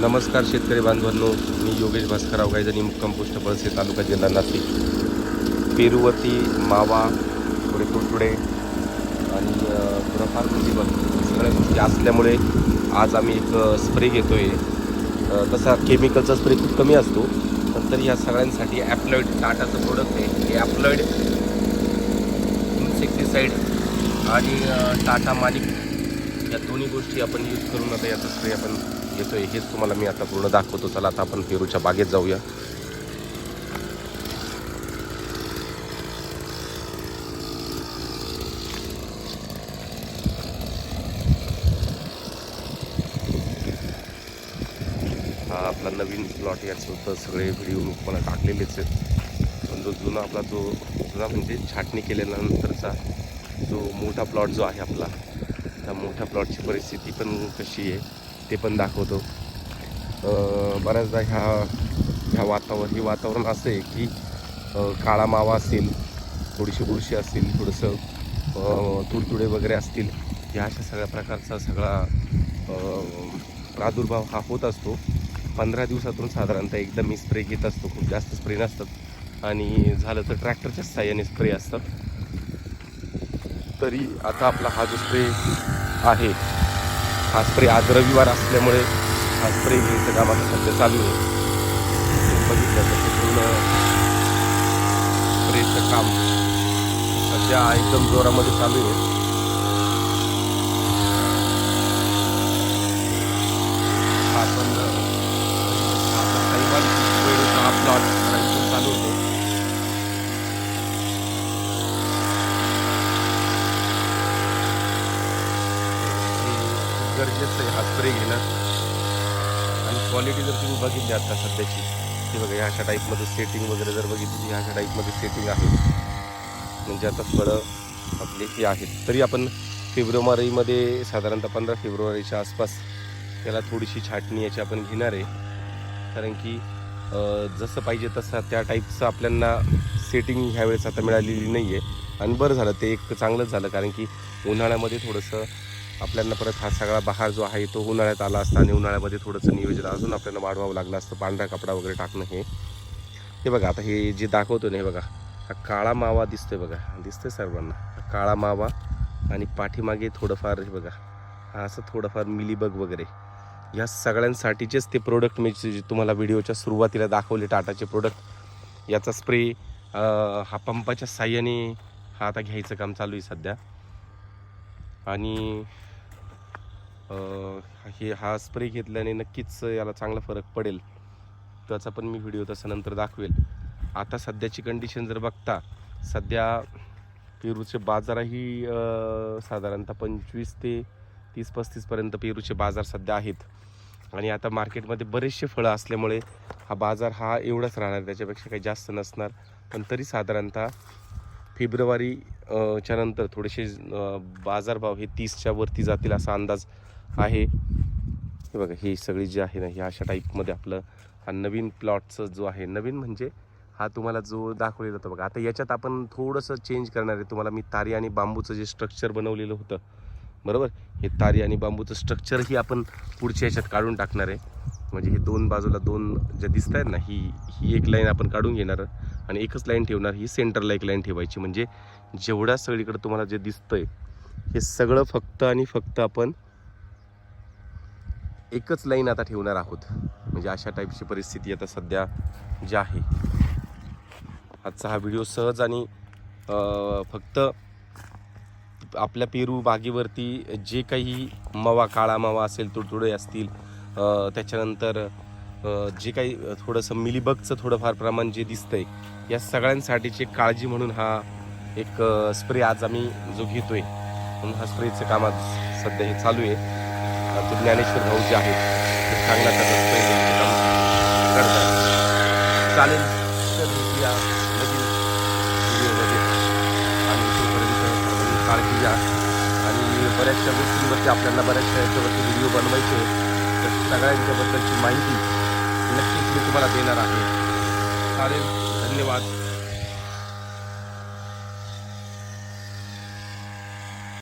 नमस्कार शेतकरी बांधवांनो मी योगेश भास्करराव गायजनी मुक्काम पोस्ट बळसे तालुका जिल्हा नाशिक. पेरुवती मावा थोडे तुडतुडे आणि थोडंफार प्रतिबंध म्हणजे सगळ्या गोष्टी असल्यामुळे आज आम्ही एक स्प्रे घेतो आहे तसा केमिकलचा स्प्रे खूप कमी असतो पण तरी ह्या सगळ्यांसाठी ॲप्लॉइड टाटाचं प्रोडक्ट आहे. हे ॲप्लॉइड इन्सेक्टिसाईड आणि टाटा मालिक या दोन्ही गोष्टी आपण यूज करून आता याचा स्प्रे आपण घेतोय हेच तुम्हाला मी आता पूर्ण दाखवतो. चला आता आपण पेरूच्या बागेत जाऊया. हा आपला नवीन प्लॉट याचं सगळे व्हिडिओ मी तुम्हाला टाकलेलेच आहेत. पण जो जुना आपला जो जुना म्हणजे छाटणी केल्यानंतरचा जो मोठा प्लॉट जो आहे आपला त्या मोठ्या प्लॉटची परिस्थिती पण कशी आहे? ते पण दाखवतो. बऱ्याचदा ह्या ह्या वातावरण हे वातावरण असं आहे की काळा मावा असेल थोडीशी बुरशी असेल थोडंसं तुडतुडे वगैरे असतील ह्या अशा सगळ्या प्रकारचा सगळा प्रादुर्भाव हा होत असतो. पंधरा दिवसातून साधारणतः एकदा मी स्प्रे घेत असतो खूप जास्त स्प्रे नसतात. आणि झालं तर ट्रॅक्टरच्याच साह्याने स्प्रे असतात. तरी आता आपला हा जो स्प्रे आहे खास तरी आज रविवार असल्यामुळे खास स्प्रे घ्यायचं काम आता सध्या चालू आहे. बघितलं तर पूर्ण स्प्रेचं काम सध्या एकदम जोरामध्ये चालू आहे हा पण हा आपला साईबाल वेळेचा हा प्लॉट चालू होतो हे खूप गरजेचं आहे हा स्प्रे घेणं. आणि क्वालिटी जर तुम्ही बघितली आता सध्याची ती बघा ह्या अशा टाईपमध्ये सेटिंग वगैरे जर बघितली ह्या अशा टाईपमध्ये सेटिंग आहे. म्हणजे आता फळं आपली ही आहेत. तरी आपण फेब्रुवारीमध्ये साधारणतः पंधरा फेब्रुवारीच्या आसपास त्याला थोडीशी छाटणी याची आपण घेणार आहे. कारण की जसं पाहिजे तसं त्या टाईपचं आपल्यांना सेटिंग ह्यावेळेस आता मिळालेली नाही आहे आणि बरं झालं ते एक चांगलंच झालं. कारण की उन्हाळ्यामध्ये थोडंसं आपल्याला परत हा सगळा बहार जो आहे तो उन्हाळ्यात आला असता आणि उन्हाळ्यामध्ये थोडंसं नियोजन अजून आपल्याला वाढवावं लागलं असतं. पांढरा कपडा वगैरे टाकणं हे. हे बघा आता हे जे दाखवतो ना हे बघा. हा काळा मावा दिसतोय बघा. दिसतोय सर्वांना. हा काळा मावा आणि पाठीमागे थोडंफार हे बघा. हा असं थोडंफार मिलीबग वगैरे. या सगळ्यांसाठीचेच ते प्रोडक्ट मी जे तुम्हाला व्हिडिओच्या सुरुवातीला दाखवले टाटाचे प्रोडक्ट याचा स्प्रे हा पंपाच्या साह्याने हा आता घ्यायचं काम चालू आहे सध्या. आणि हे हा स्प्रे घेतल्याने नक्कीच याला चांगला फरक पडेल. त्याचा पण मी व्हिडिओ तसा नंतर दाखवेल. आता सध्याची कंडिशन जर बघता सध्या पेरूचे बाजारही साधारणतः पंचवीस ते तीस पस्तीसपर्यंत पेरूचे बाजार सध्या आहेत. आणि आता मार्केटमध्ये बरेचसे फळं असल्यामुळे हा बाजार हा एवढाच राहणार त्याच्यापेक्षा काही जास्त नसणार. पण तरी साधारणतः फेब्रुवारी च्या नंतर थोडेसे बाजारभाव हे तीसच्या वरती जातील असा अंदाज आहे. हे बघा ही सगळी जी आहे ना ही अशा टाईपमध्ये आपलं हा नवीन प्लॉटचं जो आहे नवीन म्हणजे हा तुम्हाला जो दाखवलेला होता बघा. आता याच्यात आपण थोडंसं चेंज करणार आहे. तुम्हाला मी तारी आणि बांबूचं जे स्ट्रक्चर बनवलेलं होतं बरोबर? हे तारी आणि बांबूचं स्ट्रक्चरही आपण पुढच्या याच्यात काढून टाकणार आहे. म्हणजे हे दोन बाजूला दोन ज्या दिसत आहेत ना ही ही एक लाईन आपण काढून घेणार आणि एकच लाईन ठेवणार. ही सेंटरला एक लाईन ठेवायची. म्हणजे जेवढ्या सगळीकडे तुम्हाला जे दिसतंय हे सगळं फक्त आणि फक्त आपण एकच लाईन आता ठेवणार आहोत. म्हणजे अशा टाईपची परिस्थिती आता सध्या जी आहे. आजचा हा व्हिडिओ सहज आणि फक्त आपल्या पेरू बागेवरती जे काही मवा काळा मावा असेल तुडतुडे असतील त्याच्यानंतर जे काही थोडंसं मिलीबगचं थोडंफार प्रमाण जे दिसतंय या सगळ्यांसाठीची काळजी म्हणून हा एक स्प्रे आज आम्ही जो घेतोय. म्हणून हा स्प्रेचं काम आज सध्या हे चालू आहे. ज्ञानेश्वर भाऊ जे आहेत ते चांगला त्याचा काम करतात. चालेल तर भेटूया नवीन व्हिडिओमध्ये आणि तोपर्यंत सर्वांनी काळजी घ्या. आणि बऱ्याचशा गोष्टींवरती आपल्याला बऱ्याचशा याच्यावरती व्हिडिओ बनवायचे तर सगळ्यांच्याबद्दलची माहिती नक्कीच मी तुम्हाला देणार आहे. चालेल धन्यवाद.